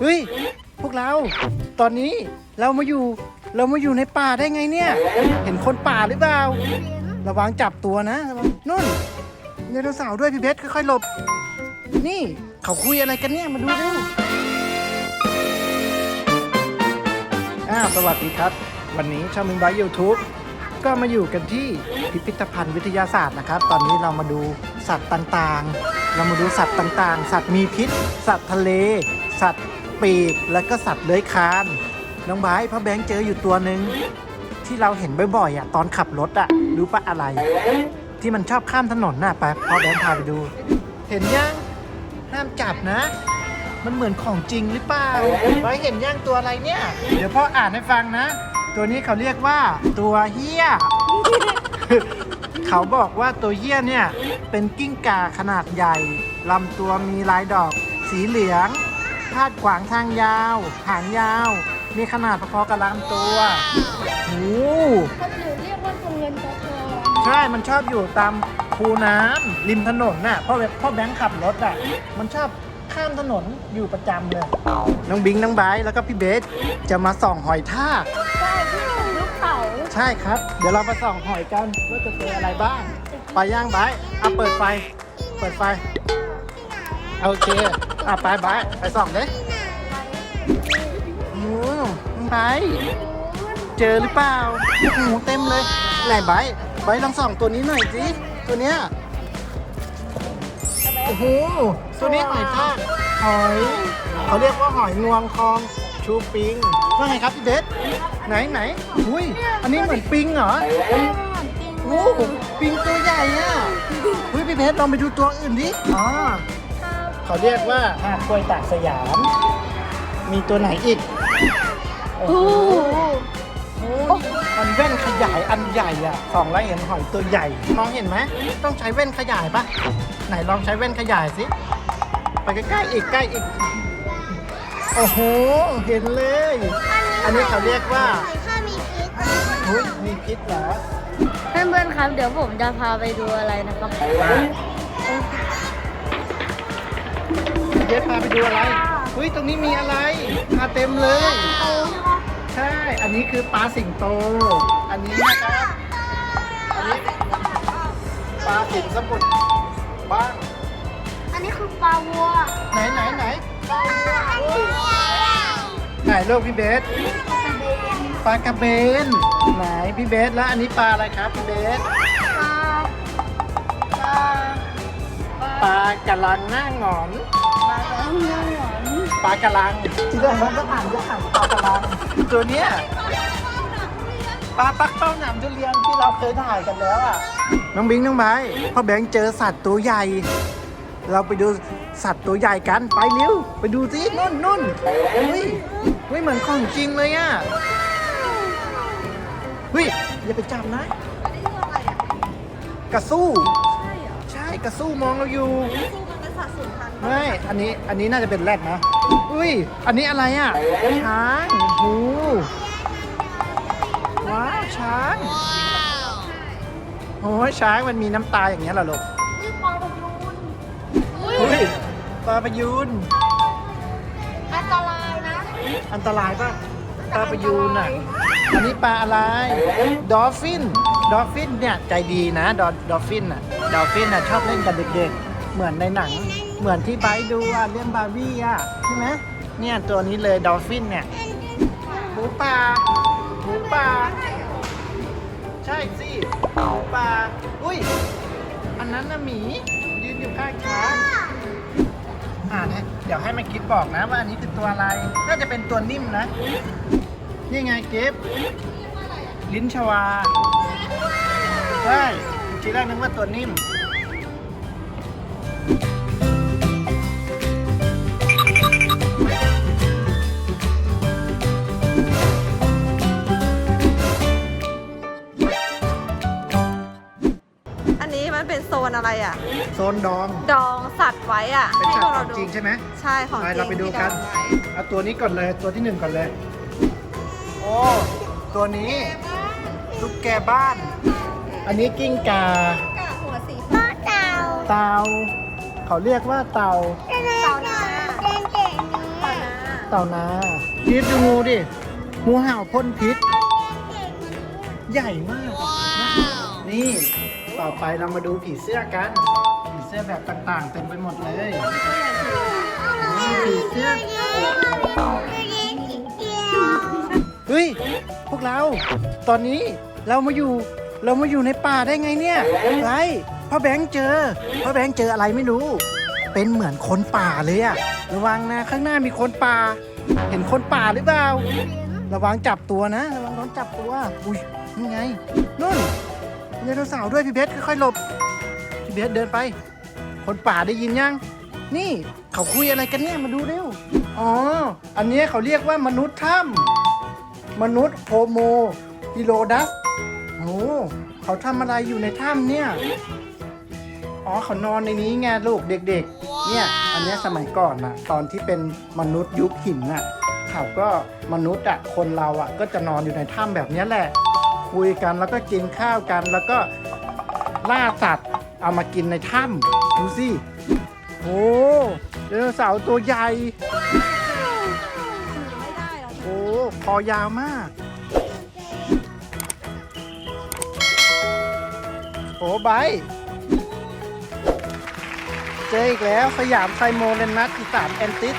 เฮ้ย พวกเรา ตอนนี้เรามาอยู่ เรามาอยู่ในป่าได้ไงเนี่ย เห็นคนป่าหรือเปล่า ระวังจับตัวนะระวังนู่นไดโนเสาร์ด้วยพี่เบสค่อยๆหลบ นี่เขาคุยอะไรกันเนี่ยมาดูดูอ้าวสวัสดีครับ วันนี้ช่องมินบายยูทูบก็มาอยู่กันที่พิพิธภัณฑ์วิทยาศาสตร์นะครับ ตอนนี้เรามาดูสัตว์ต่างๆ เรามาดูสัตว์ต่างๆ สัตว์มีพิษ สัตว์ทะเล สัตว์ปีกและก็สัตว์เลื้อยคลานน้องไบร์ทพ่อแบงค์เจออยู่ตัวหนึ่งที่เราเห็นบ่อยๆอะตอนขับรถอะรู้ปะอะไร ที่มันชอบข้ามถนนน่ะไปพ่อแบงค์พาไปดู เห็นยังห้ามจับนะ มันเหมือนของจริงหรือเปล่าไว้เห็นย่างตัวอะไรเนี่ย เดี๋ยวพ่ออ่านให้ฟังนะ ตัวนี้เขาเรียกว่าตัวเฮี้ย เขาบอกว่าตัวเฮี้ยเนี่ยเป็นกิ้งก่าขนาดใหญ่ลำตัวมีลายดอก สีเหลือง พาดขวางทางยาว หางยาว มีขนาดพอๆกับลำตัวโอ้คนอื่นเรียกว่าตัวเงินตัวทองใช่ มันชอบอยู่ตามคูน้ำริมถนนน่ะพ่อแบพ่อแบงค์ขับรถอะ มันชอบข้ามถนนอยู่ประจำเลย น้องบิงน้องไบร์ทแล้วก็พี่เบสจะมาส่องหอยทาก ใช่ที่เป็นลูกเต๋าใช่ครับ เดี๋ยวเรามาส่องหอยกันว่าจะเจออะไรบ้าง ไปย่างไบร์ทเอาเปิดไฟ เปิดไฟ โอเค อะไปไบร์ทไปส่องเลยอืมน้ไบเจอหรือเปล่าโอ้โหเต็มเลย ไหนไบร์ทไบลองส่องตัวนี้หน่อยสิ ตัวเนี้ย โอ้โห ตัวนี้หอยทากหอย เขาเรียกว่าหอยงวงทองชูปิงว่าไงครับพี่เบสไหนไหนอุ้ย อันนี้เหมือนปิงเหรอโอ้โหปิงตัวใหญ่อะอุ้ยพี่เพชรลองไปดูตัวอื่นดิ อ๋อ เขาเรียกว่าหาดกล้วยตากสยาม มีตัวไหนอีกโอ้โหโอ้โหมันแว่นขยายอันใหญ่อะสองแล้วเห็นหอยตัวใหญ่มองเห็นไหมต้องใช้แว่นขยายปะไหนลองใช้แว่นขยายสิไปใกล้ๆอีกใกล้อีกโอ้โหเห็นเลย อันนี้เขาเรียกว่าหอยข้ามีพิษอุ้ยมีพิษเหรอเพื่อนๆครับ เดี๋ยวผมจะพาไปดูอะไรนะครับ เจ๊พาไปดูอะไรอุ้ยตรงนี้มีอะไรมาเต็มเลย ใช่ อันนี้คือปลาสิงโต อันนี้นะครับ อันนี้ปลาสิงสมุทรบ้าง อันนี้คือปลาวัว ไหนไหนไหนปลาวัวอันนี้ไหนลูกพี่เบสปลากระเบน ไหนพี่เบสแล้วอันนี้ปลาอะไรครับพี่เบสปลาปลาปลากระลังหน้าหงอน ปลาเนื้อหวานปลากระลังที่แรกมันก็อ่านก็อ่านปลากระลังตัวเนี้ยปลาปักเป้าหนามทุเรียนที่เราเคยถ่ายกันแล้วอะ น้องบิงน้องไม้พ่อแบงค์เจอสัตว์ตัวใหญ่ เราไปดูสัตว์ตัวใหญ่กันไปเร็วไปดูสินุ่นนุ่นเฮ้ยเฮ้ยเหมือนของจริงเลยอะเฮ้ยอย่าไปจับนะกระสู้ ใช่กระสู้มองเราอยู่ ไม่ อันนี้ อันนี้น่าจะเป็นแรดนะ อุ้ย อันนี้อะไรอะ ช้างโอ้โหว้าว ช้าง โอ้ยช้างมันมีน้ำตาอย่างเงี้ยเหรอลูกนี่ปลาบอลลูนอุ้ยปลาประยูน อันตรายนะ อันตรายป่ะ ปลาประยูนอะ อันนี้ปลาอะไร ดอฟฟิน ดอฟฟินเนี่ยใจดีนะ ดอดอฟฟินอะ ดอฟฟินอะชอบเล่นกับเด็กๆ เหมือนในหนัง เหมือนที่ไบร์ทดูอะเรื่องบาร์บี้อะใช่ไหมเนี่ยตัวนี้เลยดอฟฟินเนี่ยหมูป่าหมูป่าใช่สิหมูป่าอุ้ยอันนั้นน่ะหมียืนอยู่ข้างช้างอ่าเนี่ยเดี๋ยวให้มันคิดบอกนะว่าอันนี้คือตัวอะไร น่าจะเป็นตัวนิ่มนะ นี่ไงเก็บลิ้นชวาใช่ทีแรกนึกว่าตัวนิ่ม อะไรอะ โซนดอง ดองสัตว์ไว้อะเป็นให้สัพตวกว์ขเราองดูจริงใช่ไหมใช่ของไปจริงเราไปดูกัน ที่ดองไว้เอาตัวนี้ก่อนเลย ตัวที่หนึ่งก่อนเลย โอ้ ตัวนี้ตุ๊กแกบ้าน อันนี้กิ้งกาหัวสีปลาเต่าเตา เขาเรียกว่าเตาเต่านาเก่งๆนี้ฟ้านะเต่านาพีทดูงูดิ งูเห่าพ่นพิษ ใหญ่มากนะนี่ ต่อไปเรามาดูผีเสื้อกัน ผีเสื้อแบบต่างๆ เต็มไปหมดเลยนี่ผีเสื้อเฮ้ยพวกเรา ตอนนี้เรามาอยู่เรามาอยู่ในป่าได้ไงเนี่ยไรพ่อแบงค์เจอพ่อแบงค์เจออะไรไม่รู้ เป็นเหมือนคนป่าเลยอะระวังนะข้างหน้ามีคนป่า เห็นคนป่าหรือเปล่า ระวังจับตัวนะ ระวังโดนจับตัว อุ้ยนี่ไงนู่น ไดโนเสาร์ด้วยพี่เบสค่อยๆหลบพี่เบสเดินไป คนป่าได้ยินยัง นี่เขาคุยอะไรกันเนี่ยมาดูเร็วอ๋ออันนี้เขาเรียกว่ามนุษย์ถ้ำมนุษย์โฮโมฮิโรดัสโอ้เขาทำอะไรอยู่ในถ้ำเนี่ยอ๋อเขานอนในนี้ไงลูกเด็ก ๆ เนี่ย อันนี้สมัยก่อนนะตอนที่เป็นมนุษย์ยุคหินน่ะเขาก็มนุษย์อะคนเราอะก็จะนอนอยู่ในถ้ำแบบนี้แหละ คุยกัน แล้วก็กินข้าวกัน แล้วก็ล่าสัตว์เอามากินในถ้ำดูสิโอ้ไดโนเสาร์ตัวใหญ่ ไม่ได้หรอกโอ้คอยาวมาก โอ้ไบร์ทเจออีกแล้วสยามไซโมเลนัสอีสานแอนติส